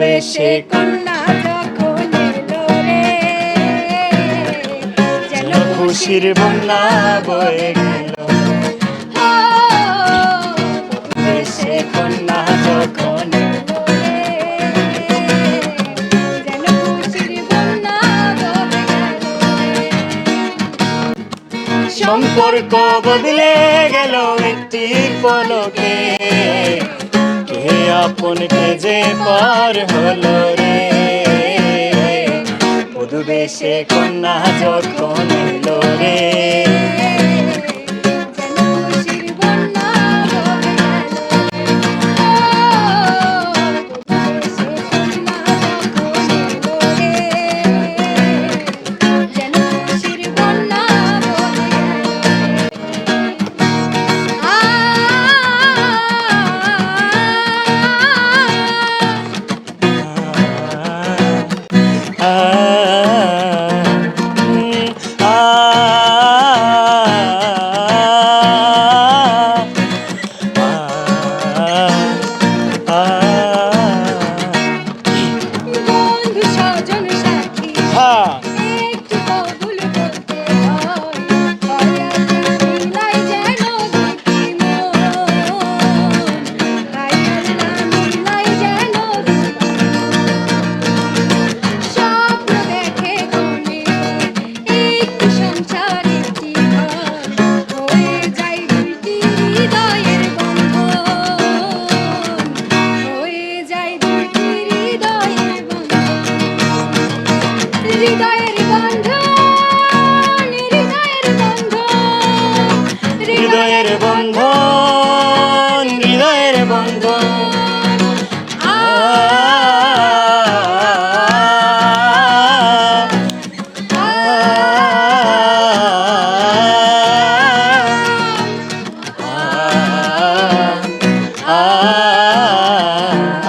বেশে কন্যা যখন যেন খুশির বন্যা বয়ে গেল বেশে কন্যা যখন। সম্পর্ক বদলে গেল একটি পলকে কে আপন কে যে পার হলো রে? মধু বেশে কন্যা যখন এলো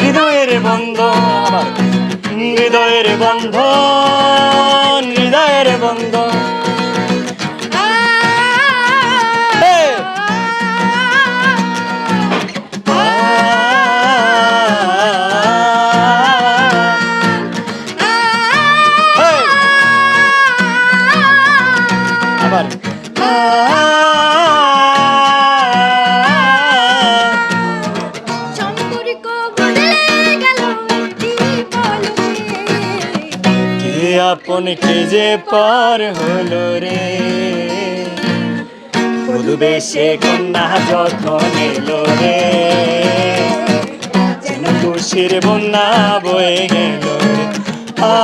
হৃদয়ের বন্ধন হৃদয়ের বন্ধন হৃদয়ের বন্ধন। আপন কে যে পার হলো রে? মধু বেশে কন্যা যখন এলো রে? যেন খুশির বন্যা বয়ে গেল রে। আ,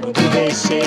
মধু বেশে